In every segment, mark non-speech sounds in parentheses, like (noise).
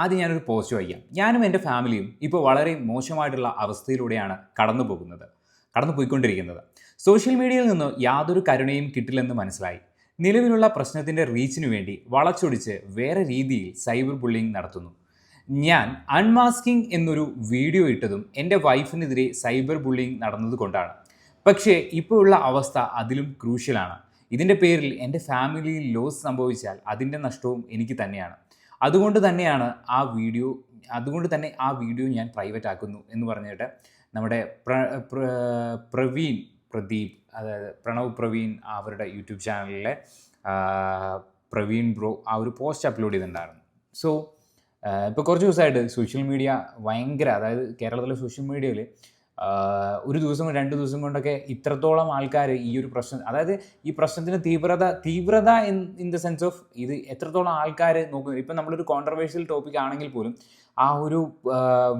ആദ്യം ഞാനൊരു പോസ്റ്റ് വയ്ക്കാം ഞാനും എന്റെ ഫാമിലിയും ഇപ്പോൾ വളരെ മോശമായിട്ടുള്ള അവസ്ഥയിലൂടെയാണ് കടന്നു പോകുന്നത് കടന്നു പോയിക്കൊണ്ടിരിക്കുന്നത്. സോഷ്യൽ മീഡിയയിൽ നിന്ന് യാതൊരു കരുണയും കിട്ടില്ലെന്ന് മനസ്സിലായി. നിലവിലുള്ള പ്രശ്നത്തിന്റെ റീച്ചിനു വേണ്ടി വളച്ചൊടിച്ച് വേറെ രീതിയിൽ സൈബർ ബുള്ളിങ് നടത്തുന്നു. ഞാൻ അൺമാസ്കിംഗ് എന്നൊരു വീഡിയോ ഇട്ടതും എന്റെ വൈഫിനെതിരെ സൈബർ ബുള്ളിങ് നടന്നതുകൊണ്ടാണ് പക്ഷേ ഇപ്പോൾ ഉള്ള അവസ്ഥ അതിലും ക്രൂഷ്യലാണ് ഇതിന്റെ പേരിൽ എന്റെ ഫാമിലിയിൽ ലോസ് സംഭവിച്ചാൽ അതിന്റെ നഷ്ടവും എനിക്ക് തന്നെയാണ്. അതുകൊണ്ട് തന്നെയാണ് ആ വീഡിയോ അതുകൊണ്ട് തന്നെ ആ വീഡിയോ ഞാൻ പ്രൈവറ്റ് ആക്കുന്നു എന്ന് പറഞ്ഞിട്ട് നമ്മുടെ പ്ര പ്ര- പ്രവീൺ പ്രദീപ് അതായത് പ്രണവ് പ്രവീൺ അവരുടെ യൂട്യൂബ് ചാനലിലെ പ്രവീൺ ബ്രോ ആ ഒരു പോസ്റ്റ് അപ്ലോഡ് ചെയ്തിട്ടുണ്ടായിരുന്നു. സോ ഇപ്പോൾ കുറച്ച് ദിവസമായിട്ട് സോഷ്യൽ മീഡിയ ഭയങ്കര അതായത് കേരളത്തിലെ സോഷ്യൽ മീഡിയയിൽ ഒരു ദിവസം രണ്ട് ദിവസം കൊണ്ടൊക്കെ ഇത്രത്തോളം ആൾക്കാർ ഈ ഒരു പ്രശ്നം അതായത് ഈ പ്രശ്നത്തിന് തീവ്രത തീവ്രത in in the sense of ഇത് എത്രത്തോളം ആൾക്കാർ നോക്കുന്നു. ഇപ്പം നമ്മളൊരു കോൺട്രവേഴ്ഷ്യൽ ടോപ്പിക് ആണെങ്കിൽ പോലും ആ ഒരു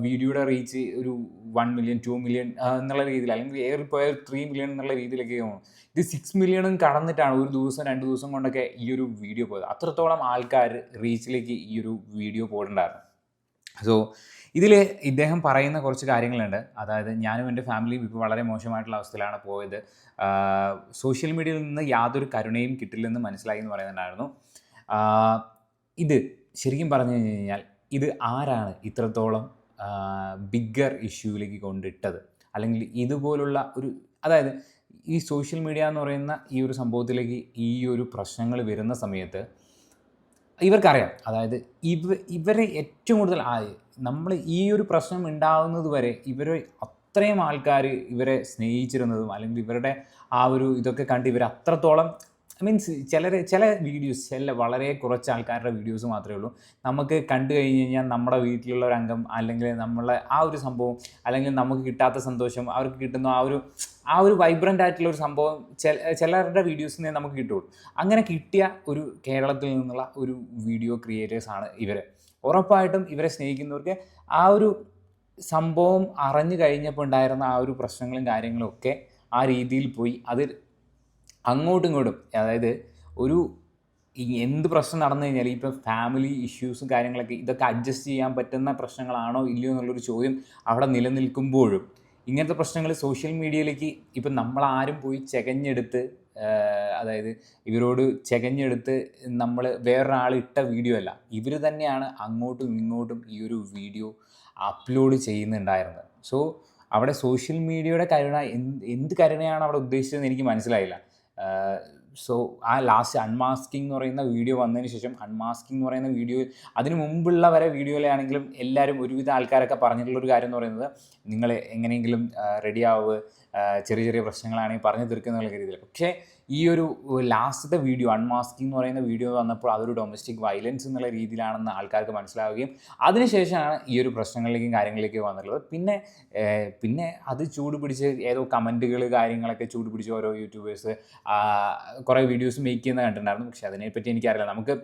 വീഡിയോയുടെ റീച്ച് ഒരു വൺ മില്യൺ ടു മില്യൺ എന്നുള്ള രീതിയിൽ അല്ലെങ്കിൽ ഏറി പോയാൽ ത്രീ മില്യൺ എന്നുള്ള രീതിയിലൊക്കെ പോകും ഇത് സിക്സ് മില്യണും കടന്നിട്ടാണ് ഒരു ദിവസം രണ്ട് ദിവസം കൊണ്ടൊക്കെ ഈ ഒരു വീഡിയോ പോയത്. അത്രത്തോളം ആൾക്കാർ റീച്ചിലേക്ക് ഈ ഒരു വീഡിയോ പോയിട്ടുണ്ടായിരുന്നു. സോ ഇതിൽ ഇദ്ദേഹം പറയുന്ന കുറച്ച് കാര്യങ്ങളുണ്ട്. അതായത് ഞാനും എന്റെ ഫാമിലിയും ഇപ്പോൾ വളരെ മോശമായിട്ടുള്ള അവസ്ഥയിലാണ് പോയത്. സോഷ്യൽ മീഡിയയിൽ നിന്ന് യാതൊരു കരുണയും കിട്ടില്ലെന്ന് മനസ്സിലായി എന്ന് പറയുന്നുണ്ടായിരുന്നു. ഇത് ശരിക്കും പറഞ്ഞു കഴിഞ്ഞ് കഴിഞ്ഞാൽ ഇത് ആരാണ് ഇത്രത്തോളം ബിഗ്ഗർ ഇഷ്യൂവിലേക്ക് കൊണ്ടിട്ടത്? അല്ലെങ്കിൽ ഇതുപോലുള്ള ഒരു അതായത് ഈ സോഷ്യൽ മീഡിയ എന്ന് പറയുന്ന ഈ ഒരു സംഭവത്തിലേക്ക് ഈ ഒരു പ്രശ്നങ്ങൾ വരുന്ന സമയത്ത് ഇവർക്കറിയാം. അതായത് ഇവ ഇവരെ ഏറ്റവും കൂടുതൽ നമ്മൾ ഈ ഒരു പ്രശ്നം ഉണ്ടാകുന്നത് വരെ ഇവരെ അത്രയും ആൾക്കാർ ഇവരെ സ്നേഹിച്ചിരുന്നതും അല്ലെങ്കിൽ ഇവരുടെ ആ ഒരു ഇതൊക്കെ കണ്ട് ഇവർ അത്രത്തോളം മീൻസ് ചില ചില വീഡിയോസ് ചില വളരെ കുറച്ച് ആൾക്കാരുടെ വീഡിയോസ് മാത്രമേ ഉള്ളൂ. നമുക്ക് കണ്ടു കഴിഞ്ഞ് കഴിഞ്ഞാൽ നമ്മുടെ വീട്ടിലുള്ള ഒരു അംഗം അല്ലെങ്കിൽ നമ്മളെ ആ ഒരു സംഭവം അല്ലെങ്കിൽ നമുക്ക് കിട്ടാത്ത സന്തോഷം അവർക്ക് കിട്ടുന്ന ആ ഒരു ആ ഒരു വൈബ്രന്റ് ആയിട്ടുള്ള ഒരു സംഭവം ചില ചിലരുടെ വീഡിയോസിൽ നിന്ന് നമുക്ക് കിട്ടുള്ളൂ. അങ്ങനെ കിട്ടിയ ഒരു കേരളത്തിൽ നിന്നുള്ള ഒരു വീഡിയോ ക്രിയേറ്റേഴ്സ് ആണ് ഇവർ ഉറപ്പായിട്ടും ഇവരെ സ്നേഹിക്കുന്നവർക്ക് ആ ഒരു സംഭവം അറിഞ്ഞു കഴിഞ്ഞപ്പോൾ ഉണ്ടായിരുന്ന ആ ഒരു പ്രശ്നങ്ങളും കാര്യങ്ങളും ഒക്കെ ആ രീതിയിൽ പോയി അത് അങ്ങോട്ടും ഇങ്ങോട്ടും അതായത് ഒരു എന്ത് പ്രശ്നം നടന്നു കഴിഞ്ഞാൽ ഇപ്പം ഫാമിലി ഇഷ്യൂസും കാര്യങ്ങളൊക്കെ ഇതൊക്കെ അഡ്ജസ്റ്റ് ചെയ്യാൻ പറ്റുന്ന പ്രശ്നങ്ങളാണോ ഇല്ലയോ എന്നുള്ളൊരു ചോദ്യം അവിടെ നിലനിൽക്കുമ്പോഴും ഇങ്ങനത്തെ പ്രശ്നങ്ങൾ സോഷ്യൽ മീഡിയയിലേക്ക് ഇപ്പം നമ്മളാരും പോയി ചെകഞ്ഞെടുത്ത് അതായത് ഇവരോട് ചെകഞ്ഞെടുത്ത് നമ്മൾ വേറൊരാൾ ഇട്ട വീഡിയോ അല്ല ഇവർ തന്നെയാണ് അങ്ങോട്ടും ഇങ്ങോട്ടും ഈ ഒരു വീഡിയോ അപ്ലോഡ് ചെയ്യുന്നുണ്ടായിരുന്നത്. സോ അവിടെ സോഷ്യൽ മീഡിയയുടെ കരുണ എന്ത് എന്ത് കരുണയാണ് അവിടെ ഉദ്ദേശിച്ചതെന്ന് എനിക്ക് മനസ്സിലായില്ല. സോ ആ ലാസ്റ്റ് അൺമാസ്കിംഗ് എന്ന് പറയുന്ന വീഡിയോ വന്നതിന് ശേഷം അൺമാസ്കിംഗ് എന്ന് പറയുന്ന വീഡിയോ അതിന് മുമ്പുള്ള വരെ വീഡിയോയിലാണെങ്കിലും എല്ലാവരും ഒരുവിധ ആൾക്കാരൊക്കെ പറഞ്ഞിട്ടുള്ളൊരു കാര്യം എന്ന് പറയുന്നത് നിങ്ങൾ എങ്ങനെയെങ്കിലും റെഡി ആവുക ചെറിയ ചെറിയ പ്രശ്നങ്ങളാണെങ്കിൽ പറഞ്ഞു തീർക്കുന്ന രീതിയിൽ. പക്ഷേ ഈ ഒരു ലാസ്റ്റത്തെ വീഡിയോ അൺമാസ്കിംഗ് എന്ന് പറയുന്ന വീഡിയോ വന്നപ്പോൾ അതൊരു ഡൊമസ്റ്റിക് വയലൻസ് എന്നുള്ള രീതിയിലാണെന്ന് ആൾക്കാർക്ക് മനസ്സിലാവുകയും അതിനുശേഷമാണ് ഈ ഒരു പ്രശ്നങ്ങളിലേക്കും കാര്യങ്ങളിലേക്കും വന്നിട്ടുള്ളത്. പിന്നെ പിന്നെ അത് ചൂടുപിടിച്ച് ഏതോ കമന്റുകൾ കാര്യങ്ങളൊക്കെ ചൂടുപിടിച്ച് ഓരോ യൂട്യൂബേഴ്സ് കുറേ വീഡിയോസ് മേക്ക് ചെയ്യുന്ന കണ്ടിട്ടുണ്ടായിരുന്നു. പക്ഷേ അതിനെപ്പറ്റി എനിക്കറിയില്ല. നമുക്ക്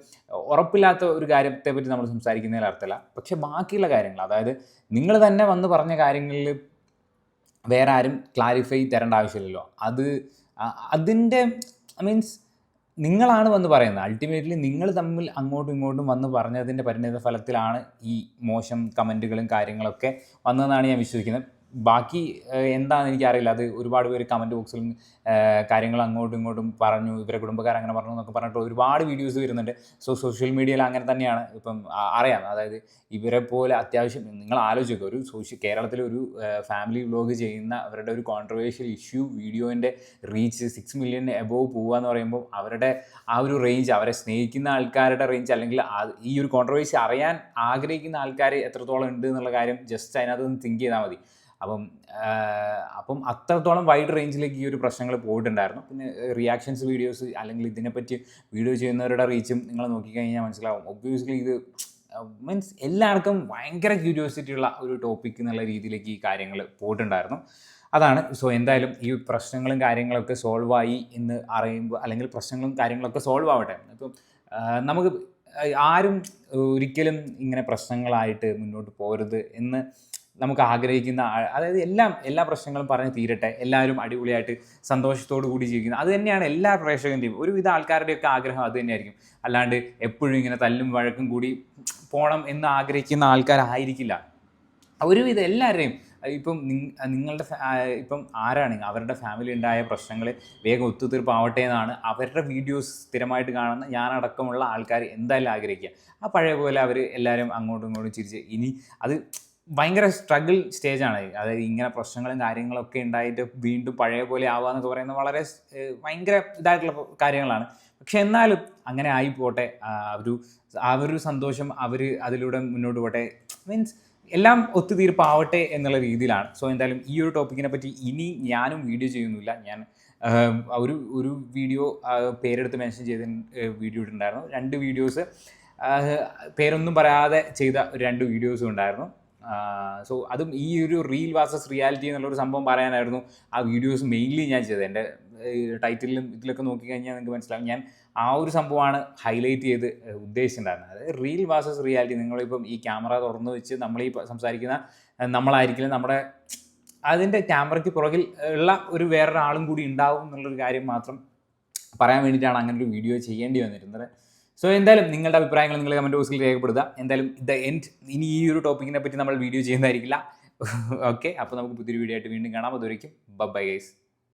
ഉറപ്പില്ലാത്ത ഒരു കാര്യത്തെ പറ്റി നമ്മൾ സംസാരിക്കുന്നതിൽ അർത്ഥമില്ല. പക്ഷേ ബാക്കിയുള്ള കാര്യങ്ങൾ അതായത് നിങ്ങൾ തന്നെ വന്ന് പറഞ്ഞ കാര്യങ്ങളിൽ വേറെ ആരും ക്ലാരിഫൈ തരേണ്ട ആവശ്യമില്ലല്ലോ. അത് അതിന്റെ മീൻസ് നിങ്ങളാണ് വന്ന് പറയുന്നത്. അൾട്ടിമേറ്റ്ലി നിങ്ങൾ തമ്മിൽ അങ്ങോട്ടും ഇങ്ങോട്ടും വന്ന് പറഞ്ഞതിന്റെ പരിണിത ഫലത്തിലാണ് ഈ മോശം കമന്റുകളും കാര്യങ്ങളൊക്കെ വന്നതെന്നാണ് ഞാൻ വിശ്വസിക്കുന്നത്. ബാക്കി എന്താണെന്ന് എനിക്കറിയില്ല. അത് ഒരുപാട് പേര് കമന്റ് ബോക്സിലും കാര്യങ്ങൾ അങ്ങോട്ടും ഇങ്ങോട്ടും പറഞ്ഞു ഇവരെ കുടുംബക്കാർ അങ്ങനെ പറഞ്ഞു എന്നൊക്കെ പറഞ്ഞിട്ട് ഒരുപാട് വീഡിയോസ് വരുന്നുണ്ട്. സോ സോഷ്യൽ മീഡിയയിൽ അങ്ങനെ തന്നെയാണ്. ഇപ്പം അറിയാം. അതായത് ഇവരെ പോലെ അത്യാവശ്യം നിങ്ങൾ ആലോചിക്കുക ഒരു സോഷ്യൽ കേരളത്തിലെ ഒരു ഫാമിലി വ്ലോഗ് ചെയ്യുന്ന അവരുടെ ഒരു കോൺട്രവേഴ്ഷ്യൽ ഇഷ്യൂ വീഡിയോന്റെ റീച്ച് സിക്സ് മില്യൺ എബോവ് പോവുക എന്ന് പറയുമ്പോൾ അവരുടെ ആ ഒരു റേഞ്ച് അവരെ സ്നേഹിക്കുന്ന ആൾക്കാരുടെ റേഞ്ച് അല്ലെങ്കിൽ ഈ ഒരു കോൺട്രവേഴ്സി അറിയാൻ ആഗ്രഹിക്കുന്ന ആൾക്കാർ എത്രത്തോളം ഉണ്ട് എന്നുള്ള കാര്യം ജസ്റ്റ് അതിനകത്ത് നിന്ന് തിങ്ക് ചെയ്താൽ മതി. അപ്പം അപ്പം അത്രത്തോളം വൈഡ് റേഞ്ചിലേക്ക് ഈ ഒരു പ്രശ്നങ്ങൾ പോയിട്ടുണ്ടായിരുന്നു. പിന്നെ റിയാക്ഷൻസ് വീഡിയോസ് അല്ലെങ്കിൽ ഇതിനെപ്പറ്റി വീഡിയോ ചെയ്യുന്നവരുടെ റീച്ചും നിങ്ങൾ നോക്കിക്കഴിഞ്ഞാൽ മനസ്സിലാവും. ഒബ്വിയസ്ലി ഇത് മീൻസ് എല്ലാവർക്കും ഭയങ്കര ക്യൂരിയോസിറ്റി ഉള്ള ഒരു ടോപ്പിക് എന്നുള്ള രീതിയിലേക്ക് ഈ കാര്യങ്ങൾ പോയിട്ടുണ്ടായിരുന്നു. അതാണ്. സോ എന്തായാലും ഈ പ്രശ്നങ്ങളും കാര്യങ്ങളൊക്കെ സോൾവ് ആയി എന്ന് അറിയുമ്പോൾ അല്ലെങ്കിൽ പ്രശ്നങ്ങളും കാര്യങ്ങളൊക്കെ സോൾവ് ആവട്ടെ. ഇപ്പം നമുക്ക് ആരും ഒരിക്കലും ഇങ്ങനെ പ്രശ്നങ്ങളായിട്ട് മുന്നോട്ട് പോരുത് എന്ന് നമുക്ക് ആഗ്രഹിക്കുന്ന അതായത് എല്ലാം എല്ലാ പ്രശ്നങ്ങളും പറഞ്ഞ് തീരട്ടെ. എല്ലാവരും അടിപൊളിയായിട്ട് സന്തോഷത്തോടു കൂടി ജീവിക്കുന്നത് അത് തന്നെയാണ് എല്ലാ പ്രേക്ഷകന്റെയും ഒരുവിധ ആൾക്കാരുടെയൊക്കെ ആഗ്രഹം അത് തന്നെയായിരിക്കും. അല്ലാണ്ട് എപ്പോഴും ഇങ്ങനെ തല്ലും വഴക്കും കൂടി പോകണം എന്ന് ആഗ്രഹിക്കുന്ന ആൾക്കാരായിരിക്കില്ല ഒരുവിധം എല്ലാവരുടെയും ഇപ്പം നിങ്- നിങ്ങളുടെ ഇപ്പം ആരാണ്? അവരുടെ ഫാമിലി ഉണ്ടായ പ്രശ്നങ്ങൾ വേഗം ഒത്തുതീർപ്പാവട്ടെ എന്നാണ് അവരുടെ വീഡിയോസ് സ്ഥിരമായിട്ട് കാണുന്ന ഞാനടക്കമുള്ള ആൾക്കാർ എന്തായാലും ആഗ്രഹിക്കുക. ആ പഴയ പോലെ അവർ എല്ലാവരും അങ്ങോട്ടും ഇങ്ങോട്ടും ചിരിച്ച് ഇനി അത് ഭയങ്കര സ്ട്രഗിൾ സ്റ്റേജാണ്. അതായത് ഇങ്ങനെ പ്രശ്നങ്ങളും കാര്യങ്ങളൊക്കെ ഉണ്ടായിട്ട് വീണ്ടും പഴയ പോലെ ആവുക എന്നൊക്കെ പറയുന്നത് വളരെ ഭയങ്കര ഇതായിട്ടുള്ള കാര്യങ്ങളാണ്. പക്ഷെ എന്നാലും അങ്ങനെ ആയി പോട്ടെ. ആ ഒരു ആ ഒരു സന്തോഷം അവർ അതിലൂടെ മുന്നോട്ട് പോട്ടെ. മീൻസ് എല്ലാം ഒത്തുതീർപ്പാവട്ടെ എന്നുള്ള രീതിയിലാണ്. സോ എന്തായാലും ഈ ഒരു ടോപ്പിക്കിനെ പറ്റി ഇനി ഞാനും വീഡിയോ ചെയ്യുന്നില്ല. ഞാൻ ഒരു ഒരു വീഡിയോ പേരെടുത്ത് മെൻഷൻ ചെയ്ത വീഡിയോ ഇട്ടുണ്ടായിരുന്നു രണ്ട് വീഡിയോസ് പേരൊന്നും പറയാതെ ചെയ്ത രണ്ട് വീഡിയോസും ഉണ്ടായിരുന്നു. സോ അതും ഈ ഒരു റീൽ വാസസ് റിയാലിറ്റി എന്നുള്ളൊരു സംഭവം പറയാനായിരുന്നു. ആ വീഡിയോസ് മെയിൻലി ഞാൻ ചെയ്തത്. എന്റെ ടൈറ്റിലും ഇതിലൊക്കെ നോക്കിക്കഴിഞ്ഞാൽ നിങ്ങൾക്ക് മനസ്സിലാവും. ഞാൻ ആ ഒരു സംഭവമാണ് ഹൈലൈറ്റ് ചെയ്ത് ഉദ്ദേശിച്ചിട്ടുണ്ടായിരുന്നത്. അതായത് റീൽ വാസസ് റിയാലിറ്റി നിങ്ങളിപ്പം ഈ ക്യാമറ തുറന്നു വെച്ച് നമ്മൾ ഈ സംസാരിക്കുന്ന നമ്മളായിരിക്കില്ല നമ്മുടെ അതിന്റെ ക്യാമറയ്ക്ക് പുറകിൽ ഉള്ള ഒരു വേറൊരാളും കൂടി ഉണ്ടാവും എന്നുള്ളൊരു കാര്യം മാത്രം പറയാൻ വേണ്ടിയിട്ടാണ് അങ്ങനെ ഒരു വീഡിയോ ചെയ്യേണ്ടി വന്നിരുന്നത്. സോ എന്തായാലും നിങ്ങളുടെ അഭിപ്രായങ്ങൾ നിങ്ങൾ കമന്റ് ബോക്സിൽ രേഖപ്പെടുത്തുക. എന്തായാലും ദ എൻഡ് ഇനി ഈ ഒരു ടോപ്പിക്കിനെ പറ്റി നമ്മൾ വീഡിയോ ചെയ്യുന്നതായിരിക്കില്ല. (laughs) ഓക്കെ അപ്പോൾ നമുക്ക് പുതിയൊരു വീഡിയോ ആയിട്ട് വീണ്ടും കാണാം. അതുവരയ്ക്കും ബൈ ഗൈസ്